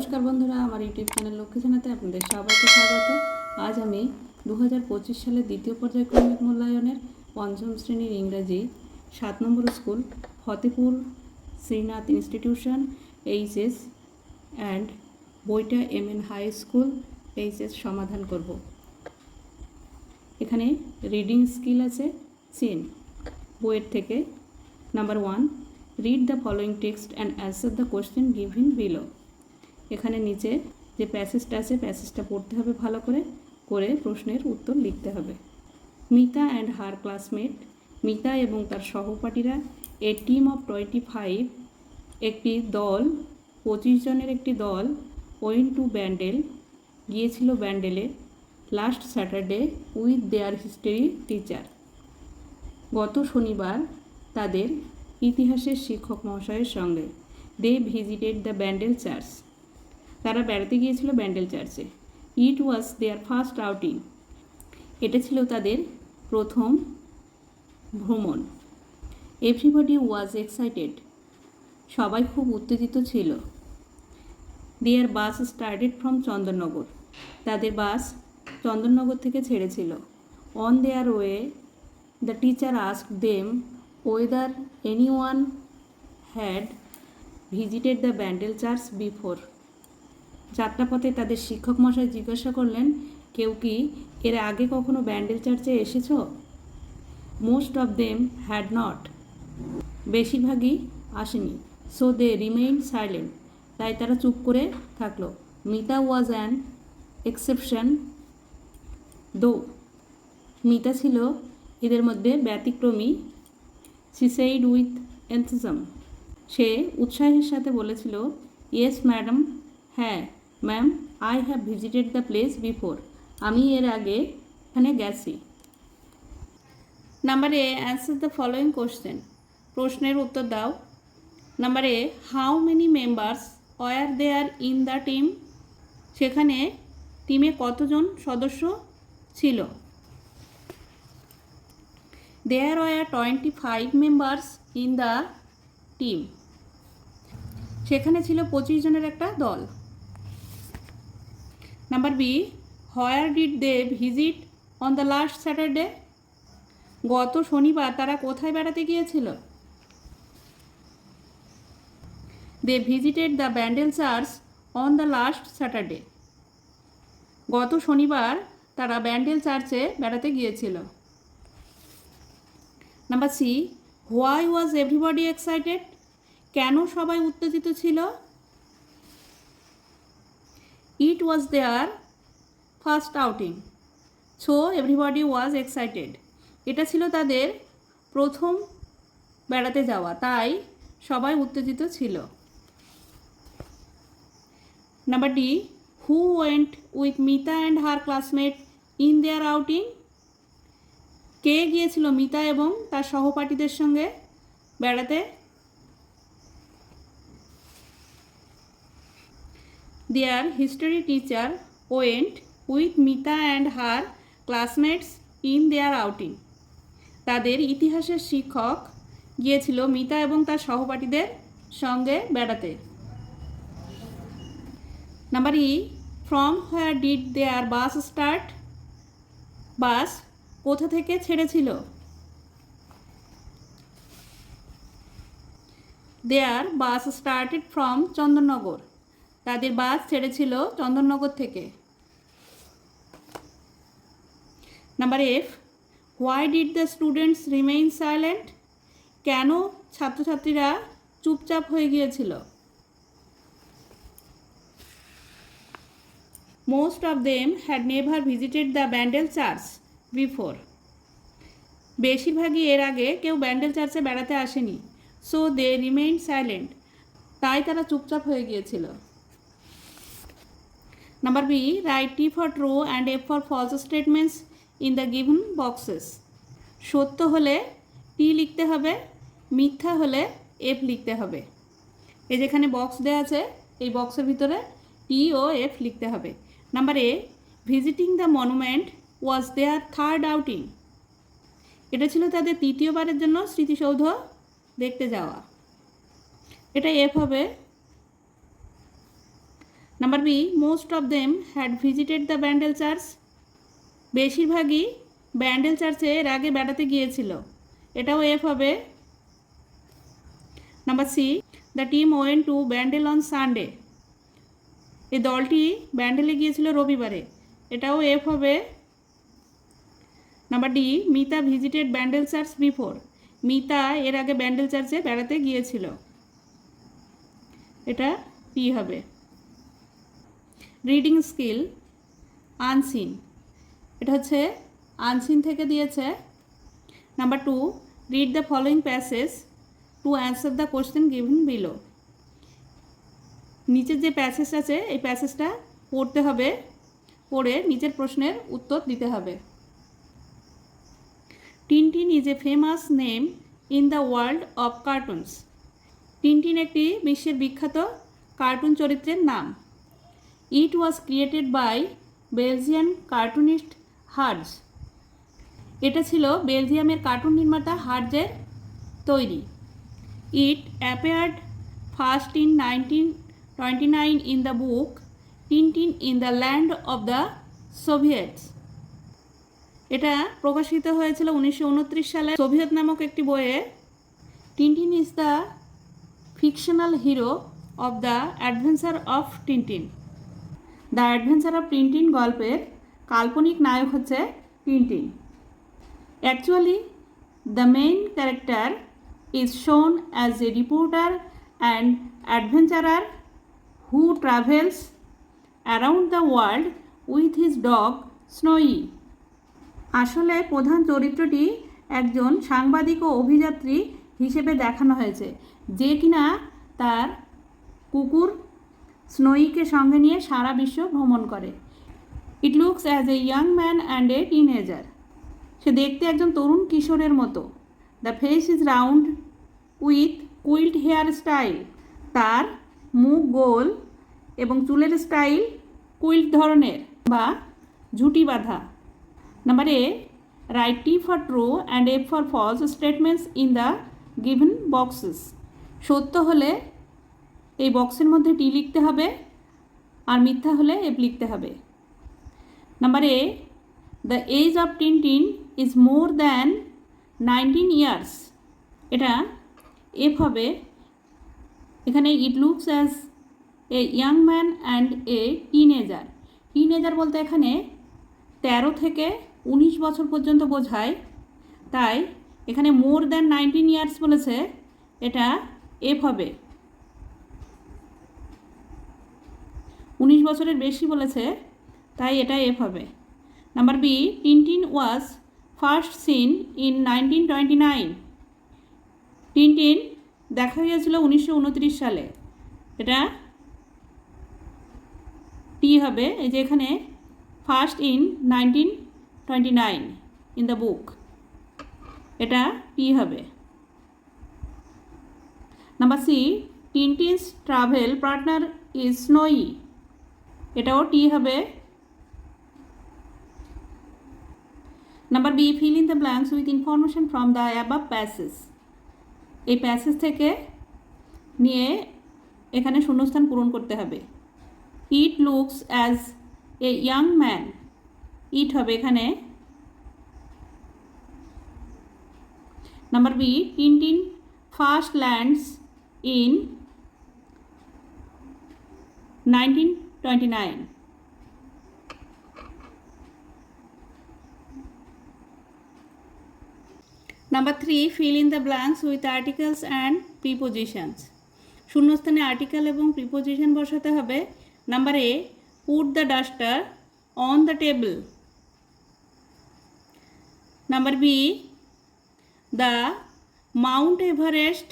নমস্কার বন্ধুরা, আমার ইউটিউব চ্যানেল লক্ষ্মী জানাতে আপনাদের সবাইকে স্বাগত। আজ আমি দু সালের দ্বিতীয় পর্যায়ক্রমিক মূল্যায়নের পঞ্চম শ্রেণির ইংরাজি সাত নম্বর school, Fatehpur Srinath Institution, HS and বইটা M N High School, HS সমাধান করব। এখানে রিডিং স্কিল আছে চেন বইয়ের থেকে number one, read the following text and answer the question given below. এখানে নিচে যে প্যাসেজটা আছে প্যাসেজটা পড়তে হবে ভালো করে করে প্রশ্নের উত্তর লিখতে হবে। Mita and her classmate Mita এবং তার সহপাঠীরা a team of twenty five একটি দল, পঁচিশ জনের একটি দল ওয়েন টু ব্যান্ডেল গিয়েছিল ব্যান্ডেলে last Saturday with their history teacher গত শনিবার তাদের ইতিহাসের শিক্ষক মহাশয়ের সঙ্গে they visited the Bandel Church তারা বেড়াতে গিয়েছিল ব্যান্ডেল চার্চে। ইট ওয়াজ দেয়ার ফার্স্ট আউটিং এটা ছিল তাদের প্রথম ভ্রমণ। Everybody was excited. সবাই খুব উত্তেজিত ছিল। Their bus started from Chandannagar. তাদের বাস চন্দননগর থেকে ছেড়েছিল। On their way, the teacher ask them whether anyone had visited the Bandel Church before. যাত্রাপথে তাদের শিক্ষক মশাই জিজ্ঞাসা করলেন, কেউ কি এর আগে কখনো ব্যান্ডেল চার্চে এসেছ? Most of them had not বেশিরভাগই আসেনি সো দে রিমেইন সাইলেন্ট তাই তারা চুপ করে থাকল। Mita was an exception though Mita ছিল এদের মধ্যে ব্যতিক্রমী। সিসাইড উইথ এনথিজম সে উৎসাহের সাথে বলেছিল ইয়েস ম্যাডাম হ্যাঁ ma'am I have visited the place before আমি এর আগে এখানে গেছি। Number A answer the following question প্রশ্নের উত্তর দাও। Number A how many members were there in the team সেখানে টিমে কতজন সদস্য ছিল? There were twenty five members in the team সেখানে ছিল পঁচিশ জনের একটা দল। Number B where did they visit on the last Saturday গত শনিবার তারা কোথায় বেড়াতে গিয়েছিল? They visited the Bandel Church on the last Saturday গত শনিবার তারা ব্যান্ডেল চার্চে বেড়াতে গিয়েছিল। Number C why was everybody excited কেন সবাই উত্তেজিত ছিল? It was their first outing so everybody was excited এটা ছিল তাদের প্রথম বেড়াতে যাওয়া। তাই সবাই উত্তেজিত ছিল। Number D who went with Mita and her classmate in their outing কে গিয়েছিল মিতা এবং তার সহপাঠীদের সঙ্গে বেড়াতে? Their history teacher went with Mita and her classmates in their outing তাদের ইতিহাসের শিক্ষক গিয়েছিল মিতা এবং তার সহপাঠীদের সঙ্গে বেড়াতে। Number E from where did their bus start bus কোথা থেকে ছেড়েছিল? Their bus started from Chandannagar তাদের বাস ছেড়েছিল চন্দননগর থেকে। Number F, why did the students remain silent? কেন ছাত্রছাত্রীরা চুপচাপ হয়ে গিয়েছিল? Most of them had never visited the Bandel Church before বেশিরভাগই এর আগে কেউ ব্যান্ডেল চার্চে বেড়াতে আসেনি সো দে রিমেইন সাইলেন্ট তাই তারা চুপচাপ হয়ে গিয়েছিল। Number B write T for true and F for false statements in the given boxes সত্য হলে টি লিখতে হবে, মিথ্যা হলে এফ লিখতে হবে। এই যেখানে বক্স দেওয়া আছে, এই বক্সের ভিতরে টি ও এফ লিখতে হবে। Number A visiting the monument was their third outing এটা ছিল তাদের তৃতীয়বারের জন্য স্মৃতিসৌধ দেখতে যাওয়া। এটা এফ হবে number B most of them had visited the Bandel Church বেশিরভাগই ব্যান্ডেল চার্চে এর আগে বেড়াতে গিয়েছিল। এটাও এফ হবে। Number C the team went to Bandel on Sunday এই দলটি ব্যান্ডেলে গিয়েছিল রবিবারে। এটাও এফ হবে। Number D Mita visited Bandel Church before Mita এর আগে ব্যান্ডেল চার্চে বেড়াতে গিয়েছিল। এটা পি হবে। রিডিং স্কিল আনসিন এটা হচ্ছে আনসিন থেকে দিয়েছে। Number two read the following passage to answer the question given below নিচের যে প্যাসেজ আছে, এই প্যাসেজটা পড়তে হবে, পড়ে নিচের প্রশ্নের উত্তর দিতে হবে। Tintin is a famous name in the world of cartoons Tintin একটি বিশ্বের বিখ্যাত কার্টুন চরিত্রের নাম। It was created by Belgian cartoonist Hergé এটা ছিল বেলজিয়ামের কার্টুন নির্মাতা হার্জের তৈরি। It appeared first in nineteen twenty nine in the book Tintin in the Land of the Soviets এটা প্রকাশিত হয়েছিল উনিশশো উনত্রিশ সালে। সোভিয়েত নামক একটি বইয়ে Tintin is the fictional hero of the Adventure of Tintin the Adventure of Tintin গল্পের কাল্পনিক নায়ক হচ্ছে Tintin. Actually, the main character is shown as a reporter and adventurer who travels around the world with his dog Snowy আসলে, প্রধান চরিত্রটি একজন সাংবাদিক ও অভিযাত্রী হিসেবে দেখানো হয়েছে, যে কিনা তার কুকুর স্নোইকে সঙ্গে নিয়ে সারা বিশ্ব ভ্রমণ করে। It looks as a young man and a teenager সে দেখতে একজন তরুণ কিশোরের মতো। The face is round with quilled hair style তার মুখ গোল এবং চুলের স্টাইল কুইল্ট ধরনের বা ঝুটি বাঁধা। Number A write T for true and A for false statements in the given boxes সত্য হলে এই বক্সের মধ্যে টি লিখতে হবে আর মিথ্যা হলে এফ লিখতে হবে। Number A the age of Tintin is more than nineteen years এটা এফ হবে। এখানে it looks as a young man and a teenager teenager বলতে এখানে তেরো থেকে উনিশ বছর পর্যন্ত বোঝায়। তাই এখানে মোর দ্যান নাইনটিন ইয়ার্স বলেছে। এটা এফ হবে। বছরের বেশি বলেছে, তাই এটা এফ হবে। Number B, Tintin was first seen in nineteen twenty nine. Tintin দেখা গিয়েছিল উনিশশো উনত্রিশ সালে। এটা টি হবে, এই যে এখানে first in nineteen twenty nine in the book. এটা টি হবে। Number C Tintin's travel partner is Snowy এটাও টি হবে। Number B fill in the blanks with information from the above passage এই প্যাসেজ থেকে নিয়ে এখানে শূন্যস্থান পূরণ করতে হবে। It looks as a young man ইট হবে এখানে। Number B Tintin first lands in nineteen twenty nine number three fill in the blanks with articles and prepositions শূন্যস্থানে আর্টিকেল এবং প্রিপোজিশন বসাতে হবে। Number A put the duster on the table number B the Mount Everest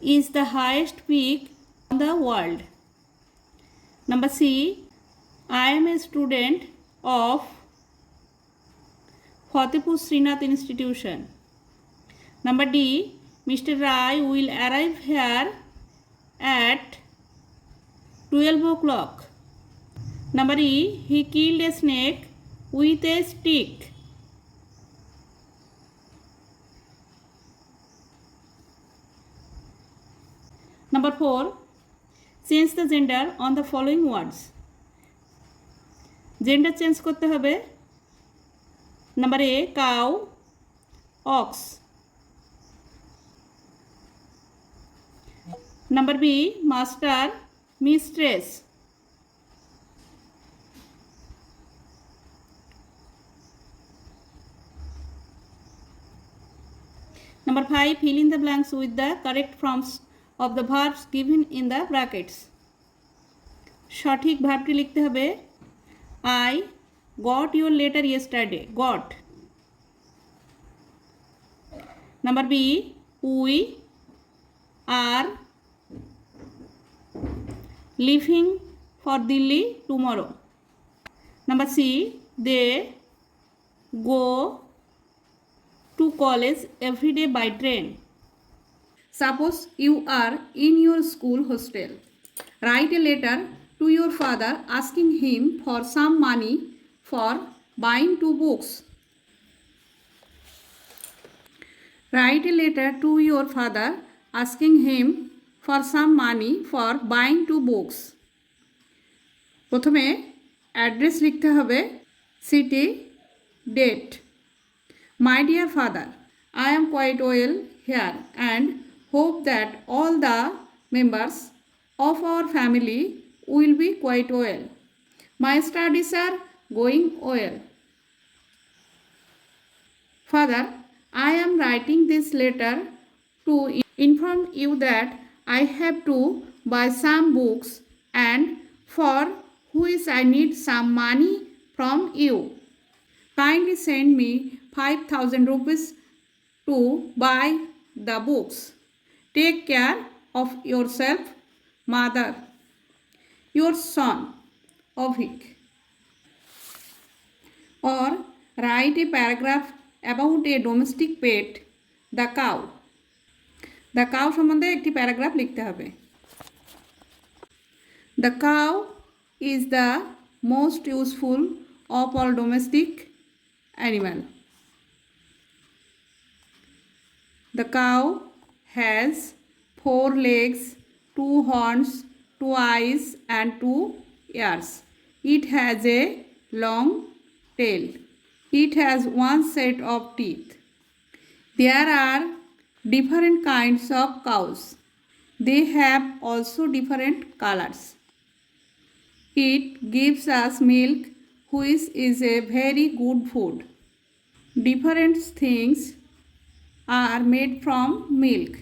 is the highest peak in the world. Number C, I am a student of Fatehpur Srinath Institution. Number D, Mr. Rai will arrive here at 12 o'clock. Number E, he killed a snake with a stick. Number 4. Change the gender on the following words. Gender change করতে হবে number A cow ox number B master mistress Number 5. Fill in the blanks with the correct forms of the verbs given in the brackets. সঠিক ভাবটি লিখতে হবে I got your letter yesterday got number B we are living for Delhi tomorrow number C they go college every day by train. Suppose you are in your school hostel write a letter to your father asking him for some money for buying two books write a letter to your father asking him for some money for buying two books প্রথমে address লিখতে হবে city date my dear father I am quite well here and hope that all the members of our family will be quite well. My studies are going well. Father, I am writing this letter to inform you that I have to buy some books and for which I need some money from you. Kindly send me 5000 rupees to buy the books. Take care of yourself, mother. Your son, Ovik. Or write a paragraph about a domestic pet, the cow. The cow সম্বন্ধে একটি paragraph লিখতে হবে the cow is the most useful of all domestic animal The cow has four legs, two horns, two eyes, and two ears. It has a long tail. It has one set of teeth. There are different kinds of cows. They have also different colors. It gives us milk, which is a very good food. Different things are made from milk.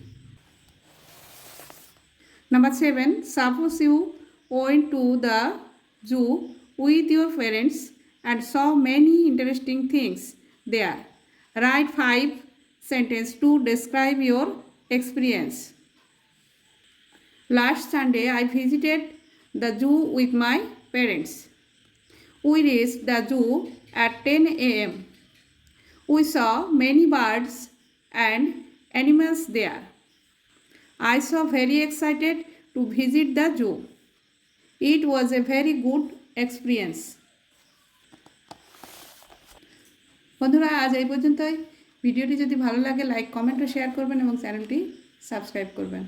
Number 7. Suppose you went to the zoo with your parents and saw many interesting things there. Write 5 sentences to describe your experience. Last Sunday, I visited the zoo with my parents. We reached the zoo at 10 a.m. We saw many birds and animals there. I saw very excited to visit the zoo. It was a very good experience. বন্ধুরা আজ এই পর্যন্তই ভিডিওটি যদি ভালো লাগে like comment ও share করবেন এবং চ্যানেলটি সাবস্ক্রাইব করবেন